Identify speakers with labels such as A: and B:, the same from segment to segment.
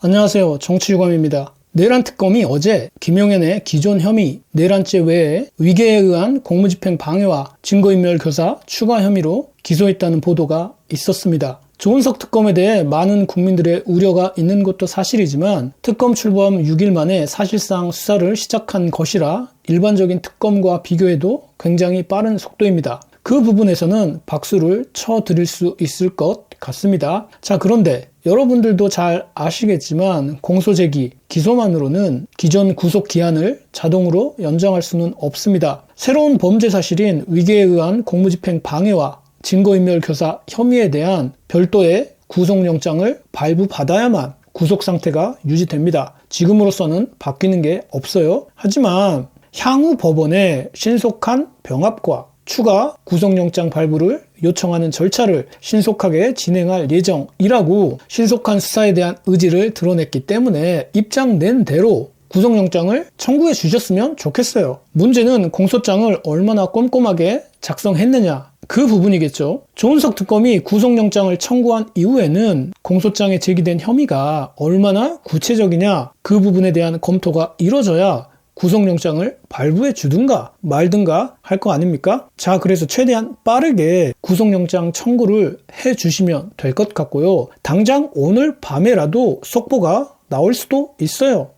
A: 안녕하세요. 정치유감입니다. 내란 특검이 어제 김용현의 기존 혐의 내란죄 외에 위계에 의한 공무집행 방해와 증거인멸 교사 추가 혐의로 기소했다는 보도가 있었습니다. 조은석 특검에 대해 많은 국민들의 우려가 있는 것도 사실이지만 특검 출범 6일 만에 사실상 수사를 시작한 것이라 일반적인 특검과 비교해도 굉장히 빠른 속도입니다. 그 부분에서는 박수를 쳐 드릴 수 있을 것 같습니다. 자, 그런데 여러분들도 잘 아시겠지만 공소제기, 기소만으로는 기존 구속 기한을 자동으로 연장할 수는 없습니다. 새로운 범죄 사실인 위계에 의한 공무집행 방해와 증거인멸 교사 혐의에 대한 별도의 구속영장을 발부받아야만 구속 상태가 유지됩니다. 지금으로서는 바뀌는 게 없어요. 하지만 향후 법원의 신속한 병합과 추가 구속영장 발부를 요청하는 절차를 신속하게 진행할 예정이라고 신속한 수사에 대한 의지를 드러냈기 때문에 입장 낸 대로 구속영장을 청구해 주셨으면 좋겠어요. 문제는 공소장을 얼마나 꼼꼼하게 작성했느냐. 그 부분이겠죠. 조은석 특검이 구속영장을 청구한 이후에는 공소장에 제기된 혐의가 얼마나 구체적이냐 그 부분에 대한 검토가 이뤄져야 구속영장을 발부해 주든가 말든가 할 거 아닙니까? 자, 그래서 최대한 빠르게 구속영장 청구를 해 주시면 될 것 같고요. 당장 오늘 밤에라도 속보가 나올 수도 있어요.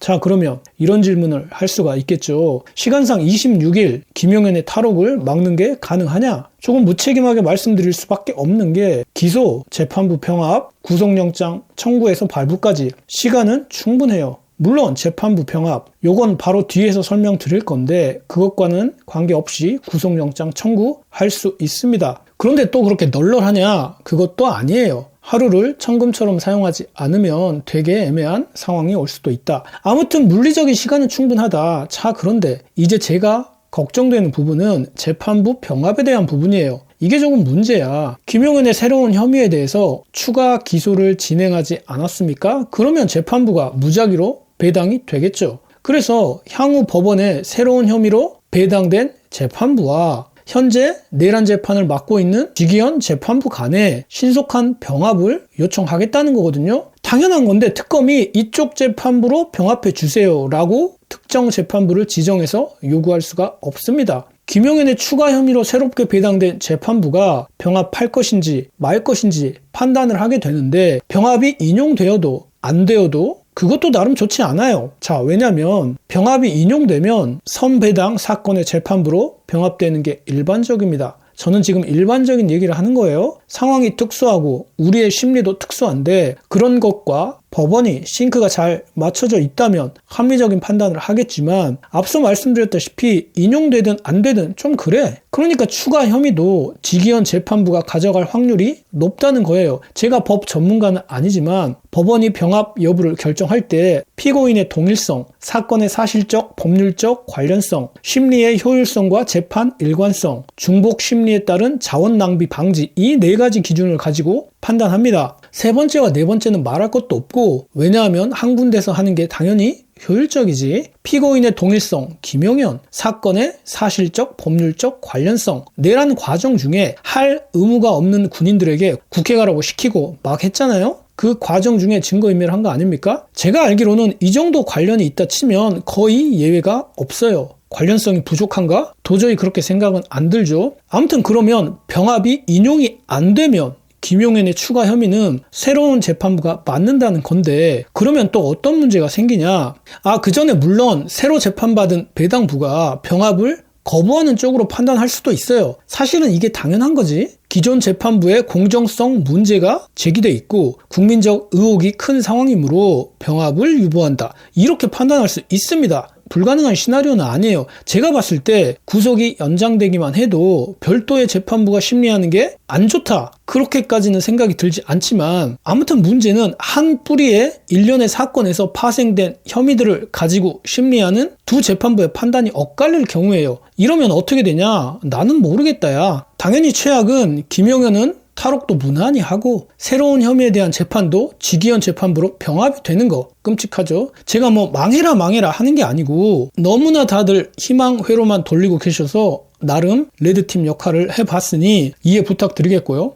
A: 자, 그러면 이런 질문을 할 수가 있겠죠. 시간상 26일 김용현의 탈옥을 막는 게 가능하냐? 조금 무책임하게 말씀드릴 수밖에 없는 게 기소, 재판부 평합, 구속영장 청구에서 발부까지 시간은 충분해요. 물론 재판부 평합 요건 바로 뒤에서 설명드릴 건데 그것과는 관계없이 구속영장 청구할 수 있습니다. 그런데 또 그렇게 널널하냐? 그것도 아니에요. 하루를 천금처럼 사용하지 않으면 되게 애매한 상황이 올 수도 있다. 아무튼 물리적인 시간은 충분하다. 자, 그런데 이제 제가 걱정되는 부분은 재판부 병합에 대한 부분이에요. 이게 조금 문제야. 김용현의 새로운 혐의에 대해서 추가 기소를 진행하지 않았습니까? 그러면 재판부가 무작위로 배당이 되겠죠. 그래서 향후 법원에 새로운 혐의로 배당된 재판부와 현재 내란 재판을 맡고 있는 지기현 재판부 간에 신속한 병합을 요청하겠다는 거거든요. 당연한 건데 특검이 이쪽 재판부로 병합해 주세요라고 특정 재판부를 지정해서 요구할 수가 없습니다. 김용현의 추가 혐의로 새롭게 배당된 재판부가 병합할 것인지 말 것인지 판단을 하게 되는데 병합이 인용되어도 안 되어도 그것도 나름 좋지 않아요. 자, 왜냐면 병합이 인용되면 선배당 사건의 재판부로 병합되는 게 일반적입니다. 저는 지금 일반적인 얘기를 하는 거예요. 상황이 특수하고 우리의 심리도 특수한데 그런 것과 법원이 싱크가 잘 맞춰져 있다면 합리적인 판단을 하겠지만 앞서 말씀드렸다시피 인용되든 안 되든 좀 그래. 그러니까 추가 혐의도 지기현 재판부가 가져갈 확률이 높다는 거예요. 제가 법 전문가는 아니지만 법원이 병합 여부를 결정할 때 피고인의 동일성, 사건의 사실적, 법률적 관련성, 심리의 효율성과 재판 일관성, 중복 심리에 따른 자원 낭비 방지 이 네 가지 기준을 가지고 판단합니다. 세 번째와 네 번째는 말할 것도 없고 왜냐하면 한 군데서 하는 게 당연히 효율적이지. 피고인의 동일성, 김용현, 사건의 사실적, 법률적 관련성, 내란 과정 중에 할 의무가 없는 군인들에게 국회 가라고 시키고 막 했잖아요? 그 과정 중에 증거인멸 한거 아닙니까? 제가 알기로는 이 정도 관련이 있다 치면 거의 예외가 없어요. 관련성이 부족한가? 도저히 그렇게 생각은 안 들죠. 아무튼 그러면 병합이 인용이 안 되면 김용현의 추가 혐의는 새로운 재판부가 맞는다는 건데 그러면 또 어떤 문제가 생기냐? 아, 그 전에 물론 새로 재판받은 배당부가 병합을 거부하는 쪽으로 판단할 수도 있어요. 사실은 이게 당연한 거지. 기존 재판부의 공정성 문제가 제기돼 있고 국민적 의혹이 큰 상황이므로 병합을 유보한다. 이렇게 판단할 수 있습니다. 불가능한 시나리오는 아니에요. 제가 봤을 때 구속이 연장되기만 해도 별도의 재판부가 심리하는 게 안 좋다. 그렇게까지는 생각이 들지 않지만 아무튼 문제는 한 뿌리의 일련의 사건에서 파생된 혐의들을 가지고 심리하는 두 재판부의 판단이 엇갈릴 경우에요. 이러면 어떻게 되냐? 나는 모르겠다야. 당연히 최악은 김용현은 탈옥도 무난히 하고 새로운 혐의에 대한 재판도 지기현 재판부로 병합이 되는 거 끔찍하죠. 제가 뭐 망해라 망해라 하는 게 아니고 너무나 다들 희망회로만 돌리고 계셔서 나름 레드팀 역할을 해봤으니 이해 부탁드리겠고요.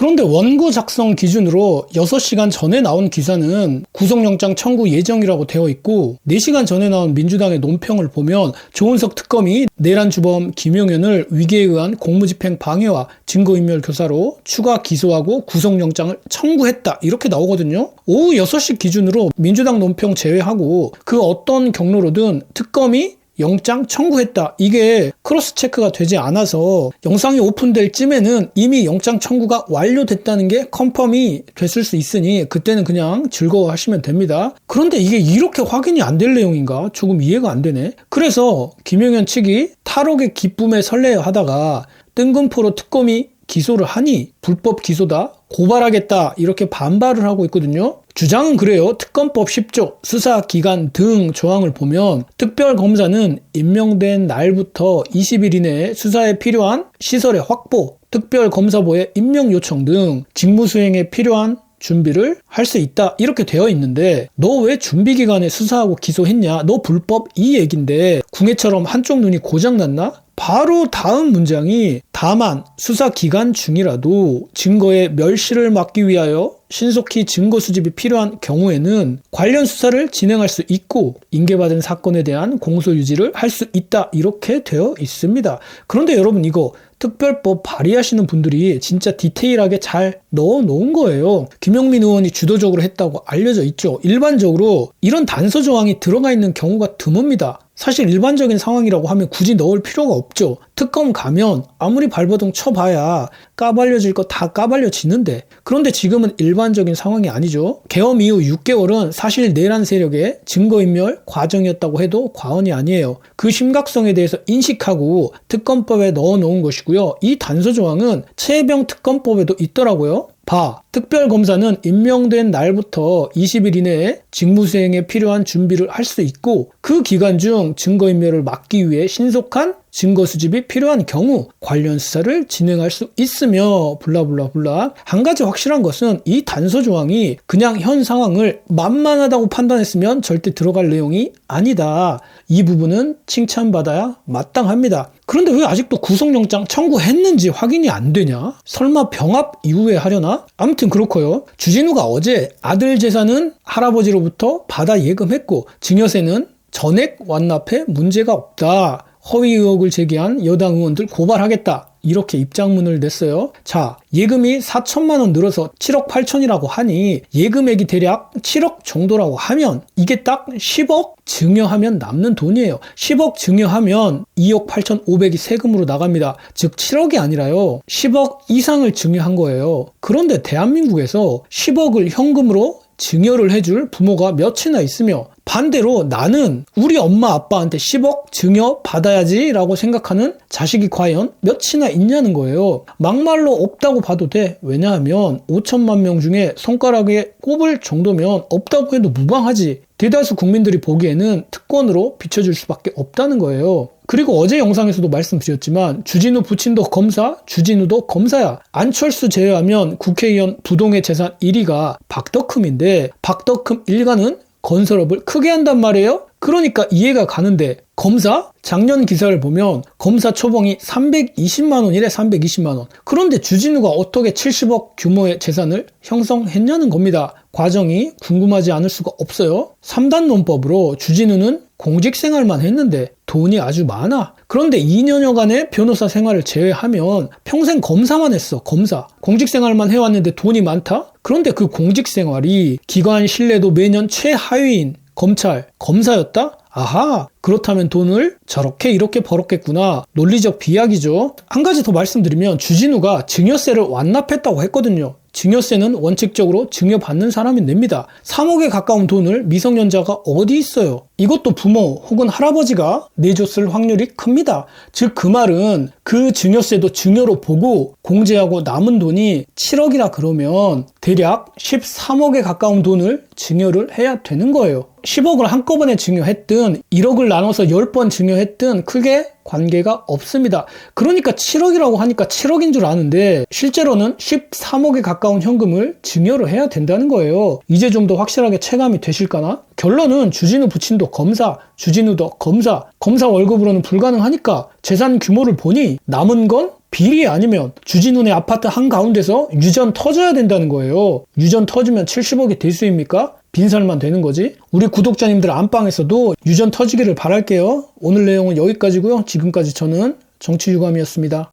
A: 그런데 원고 작성 기준으로 6시간 전에 나온 기사는 구속영장 청구 예정이라고 되어 있고 4시간 전에 나온 민주당의 논평을 보면 조은석 특검이 내란 주범 김용현을 위계에 의한 공무집행 방해와 증거인멸 교사로 추가 기소하고 구속영장을 청구했다 이렇게 나오거든요. 오후 6시 기준으로 민주당 논평 제외하고 그 어떤 경로로든 특검이 영장 청구했다. 이게 크로스 체크가 되지 않아서 영상이 오픈될 쯤에는 이미 영장 청구가 완료됐다는 게 컨펌이 됐을 수 있으니 그때는 그냥 즐거워하시면 됩니다. 그런데 이게 이렇게 확인이 안 될 내용인가? 조금 이해가 안 되네. 그래서 김용현 측이 탈옥의 기쁨에 설레어 하다가 뜬금포로 특검이 기소를 하니 불법 기소다 고발하겠다 이렇게 반발을 하고 있거든요. 주장은 그래요. 특검법 10조 수사기간 등 조항을 보면 특별검사는 임명된 날부터 20일 이내에 수사에 필요한 시설의 확보, 특별검사보의 임명 요청 등 직무 수행에 필요한 준비를 할 수 있다. 이렇게 되어 있는데 너 왜 준비 기간에 수사하고 기소했냐? 너 불법 이 얘긴데 궁예처럼 한쪽 눈이 고장났나 바로 다음 문장이 다만 수사 기간 중이라도 증거의 멸실을 막기 위하여 신속히 증거 수집이 필요한 경우에는 관련 수사를 진행할 수 있고 인계받은 사건에 대한 공소 유지를 할 수 있다 이렇게 되어 있습니다. 그런데 여러분 이거 특별법 발의하시는 분들이 진짜 디테일하게 잘 넣어 놓은 거예요. 김영민 의원이 주도적으로 했다고 알려져 있죠. 일반적으로 이런 단서 조항이 들어가 있는 경우가 드뭅니다. 사실 일반적인 상황이라고 하면 굳이 넣을 필요가 없죠. 특검 가면 아무리 발버둥 쳐봐야 까발려질 거 다 까발려지는데 그런데 지금은 일반적인 상황이 아니죠. 개엄 이후 6개월은 사실 내란 세력의 증거인멸 과정이었다고 해도 과언이 아니에요. 그 심각성에 대해서 인식하고 특검법에 넣어 놓은 것이고요. 이 단서 조항은 최병 특검법에도 있더라고요. 바. 특별검사는 임명된 날부터 20일 이내에 직무수행에 필요한 준비를 할 수 있고 그 기간 중 증거인멸을 막기 위해 신속한 증거 수집이 필요한 경우 관련 수사를 진행할 수 있으며 블라블라블라 한 가지 확실한 것은 이 단서 조항이 그냥 현 상황을 만만하다고 판단했으면 절대 들어갈 내용이 아니다. 이 부분은 칭찬받아야 마땅합니다. 그런데 왜 아직도 구속영장 청구했는지 확인이 안 되냐? 설마 병합 이후에 하려나? 아무튼 그렇고요. 주진우가 어제 아들 재산은 할아버지로부터 받아 예금했고 증여세는 전액 완납해 문제가 없다. 허위 의혹을 제기한 여당 의원들 고발하겠다. 이렇게 입장문을 냈어요. 자, 예금이 4천만 원 늘어서 7억 8천이라고 하니 예금액이 대략 7억 정도라고 하면 이게 딱 10억 증여하면 남는 돈이에요. 10억 증여하면 2억 8천 5백이 세금으로 나갑니다. 즉 7억이 아니라요. 10억 이상을 증여한 거예요. 그런데 대한민국에서 10억을 현금으로 증여를 해줄 부모가 몇이나 있으며 반대로 나는 우리 엄마 아빠한테 10억 증여 받아야지 라고 생각하는 자식이 과연 몇이나 있냐는 거예요. 막말로 없다고 봐도 돼. 왜냐하면 5천만 명 중에 손가락에 꼽을 정도면 없다고 해도 무방하지. 대다수 국민들이 보기에는 특권으로 비춰줄 수밖에 없다는 거예요. 그리고 어제 영상에서도 말씀드렸지만 주진우 부친도 검사, 주진우도 검사야. 안철수 제외하면 국회의원 부동의 재산 1위가 박덕흠인데 박덕흠 일가는 건설업을 크게 한단 말이에요? 그러니까 이해가 가는데 검사? 작년 기사를 보면 검사 초봉이 320만 원이래 320만 원. 그런데 주진우가 어떻게 70억 규모의 재산을 형성했냐는 겁니다. 과정이 궁금하지 않을 수가 없어요. 3단 논법으로 주진우는 공직 생활만 했는데 돈이 아주 많아. 그런데 2년여간의 변호사 생활을 제외하면 평생 검사만 했어. 검사. 공직 생활만 해왔는데 돈이 많다? 그런데 그 공직 생활이 기관 신뢰도 매년 최하위인 검찰, 검사였다? 아하, 그렇다면 돈을 저렇게 이렇게 벌었겠구나. 논리적 비약이죠. 한 가지 더 말씀드리면 주진우가 증여세를 완납했다고 했거든요. 증여세는 원칙적으로 증여받는 사람이 냅니다. 3억에 가까운 돈을 미성년자가 어디 있어요? 이것도 부모 혹은 할아버지가 내줬을 확률이 큽니다. 즉 그 말은 그 증여세도 증여로 보고 공제하고 남은 돈이 7억이라 그러면 대략 13억에 가까운 돈을 증여를 해야 되는 거예요. 10억을 한꺼번에 증여했든 1억을 나눠서 10번 증여했든 크게 관계가 없습니다. 그러니까 7억이라고 하니까 7억인 줄 아는데 실제로는 13억에 가까운 현금을 증여를 해야 된다는 거예요. 이제 좀 더 확실하게 체감이 되실까나? 결론은 주진우 부친도 검사, 주진우도 검사, 검사 월급으로는 불가능하니까 재산 규모를 보니 남은 건 비리 아니면 주진우네 아파트 한가운데서 유전 터져야 된다는 거예요. 유전 터지면 70억이 대수입니까? 빈살만 되는 거지. 우리 구독자님들 안방에서도 유전 터지기를 바랄게요. 오늘 내용은 여기까지고요. 지금까지 저는 정치 유감이었습니다.